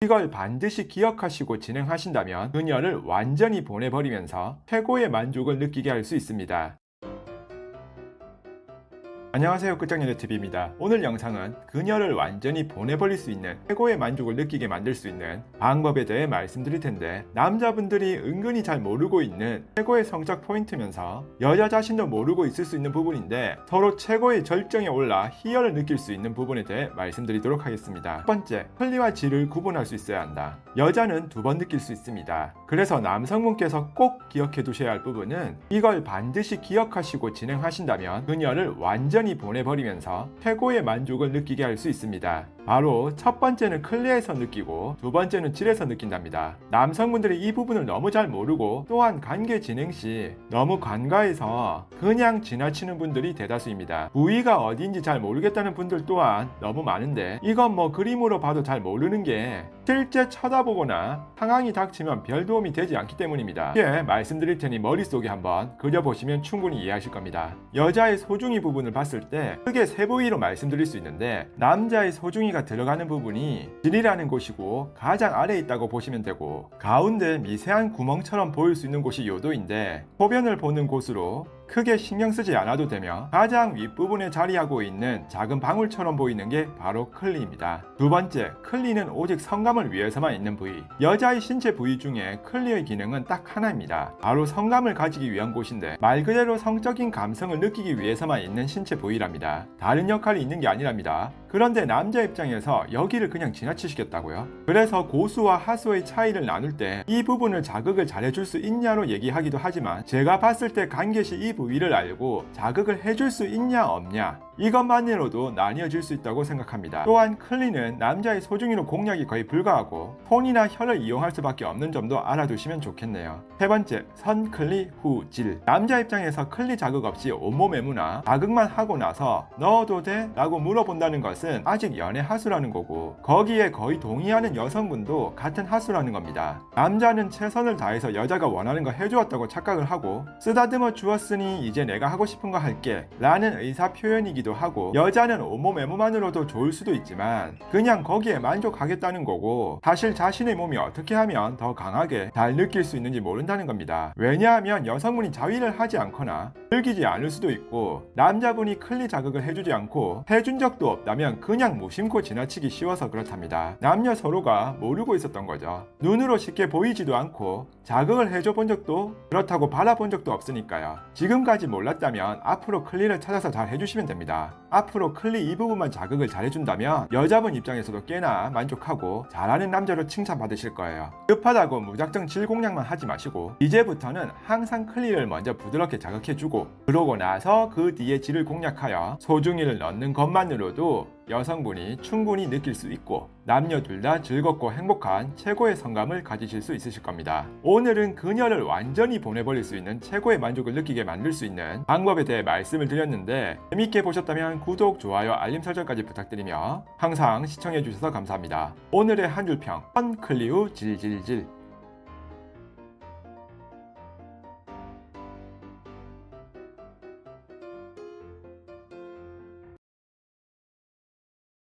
이걸 반드시 기억하시고 진행하신다면 그녀를 완전히 보내버리면서 최고의 만족을 느끼게 할 수 있습니다. 안녕하세요 끝장녀TV입니다. 오늘 영상은 그녀를 완전히 보내버릴 수 있는 최고의 만족을 느끼게 만들 수 있는 방법에 대해 말씀드릴 텐데 남자분들이 은근히 잘 모르고 있는 최고의 성적 포인트면서 여자 자신도 모르고 있을 수 있는 부분인데 서로 최고의 절정에 올라 희열을 느낄 수 있는 부분에 대해 말씀드리도록 하겠습니다. 첫 번째, 클리와 질을 구분할 수 있어야 한다. 여자는 두 번 느낄 수 있습니다. 그래서 남성분께서 꼭 기억해 두셔야 할 부분은 이걸 반드시 기억하시고 진행하신다면 그녀를 완전 히 보내버리면서 최고의 만족을 느끼게 할 수 있습니다. 바로 첫 번째는 클리에서 느끼고 두 번째는 질에서 느낀답니다. 남성분들이 이 부분을 너무 잘 모르고 또한 관계 진행 시 너무 관가해서 그냥 지나치는 분들이 대다수입니다. 부위가 어디인지 잘 모르겠다는 분들 또한 너무 많은데 이건 뭐 그림으로 봐도 잘 모르는 게 실제 쳐다보거나 상황이 닥치면 별 도움이 되지 않기 때문입니다. 이게 말씀드릴 테니 머릿속에 한번 그려보시면 충분히 이해하실 겁니다. 여자의 소중이 부분을 봤을 때 크게 세 부위로 말씀드릴 수 있는데 남자의 소중이가 들어가는 부분이 질이라는 곳이고 가장 아래에 있다고 보시면 되고 가운데 미세한 구멍처럼 보일 수 있는 곳이 요도인데 소변을 보는 곳으로 크게 신경 쓰지 않아도 되며 가장 윗부분에 자리하고 있는 작은 방울처럼 보이는 게 바로 클리입니다. 두 번째, 클리는 오직 성감을 위해서만 있는 부위. 여자의 신체 부위 중에 클리의 기능은 딱 하나입니다. 바로 성감을 가지기 위한 곳인데 말 그대로 성적인 감성을 느끼기 위해서만 있는 신체 부위랍니다. 다른 역할이 있는 게 아니랍니다. 그런데 남자 입장에서 여기를 그냥 지나치시겠다고요? 그래서 고수와 하수의 차이를 나눌 때 이 부분을 자극을 잘해줄 수 있냐로 얘기하기도 하지만 제가 봤을 때 간get이 이 부위를 알고 자극을 해줄 수 있냐 없냐 이것만으로도 나뉘어질 수 있다고 생각합니다. 또한 클리는 남자의 소중이로 공략이 거의 불가하고 폰이나 혀를 이용할 수밖에 없는 점도 알아두시면 좋겠네요. 세 번째, 선 클리 후 질. 남자 입장에서 클리 자극 없이 온몸 애무나 자극만 하고 나서 넣어도 돼? 라고 물어본다는 것은 아직 연애 하수라는 거고 거기에 거의 동의하는 여성분도 같은 하수라는 겁니다. 남자는 최선을 다해서 여자가 원하는 거 해주었다고 착각을 하고 쓰다듬어 주었으니 이제 내가 하고 싶은 거 할게 라는 의사 표현이기도 하고 여자는 온몸 애무만으로도 좋을 수도 있지만 그냥 거기에 만족하겠다는 거고 사실 자신의 몸이 어떻게 하면 더 강하게 잘 느낄 수 있는지 모른다는 겁니다. 왜냐하면 여성분이 자위를 하지 않거나 즐기지 않을 수도 있고 남자분이 클리 자극을 해주지 않고 해준 적도 없다면 그냥 무심코 지나치기 쉬워서 그렇답니다. 남녀 서로가 모르고 있었던 거죠. 눈으로 쉽게 보이지도 않고 자극을 해줘 본 적도 그렇다고 바라본 적도 없으니까요. 지금까지 몰랐다면 앞으로 클리를 찾아서 잘 해주시면 됩니다. 앞으로 클리 이 부분만 자극을 잘 해준다면 여자분 입장에서도 꽤나 만족하고 잘하는 남자로 칭찬받으실 거예요. 급하다고 무작정 질 공략만 하지 마시고 이제부터는 항상 클리를 먼저 부드럽게 자극해주고 그러고 나서 그 뒤에 질을 공략하여 소중이를 넣는 것만으로도 여성분이 충분히 느낄 수 있고 남녀 둘 다 즐겁고 행복한 최고의 성감을 가지실 수 있으실 겁니다. 오늘은 그녀를 완전히 보내버릴 수 있는 최고의 만족을 느끼게 만들 수 있는 방법에 대해 말씀을 드렸는데 재밌게 보셨다면 구독, 좋아요, 알림 설정까지 부탁드리며 항상 시청해주셔서 감사합니다. 오늘의 한 줄평 펀클리우 질질질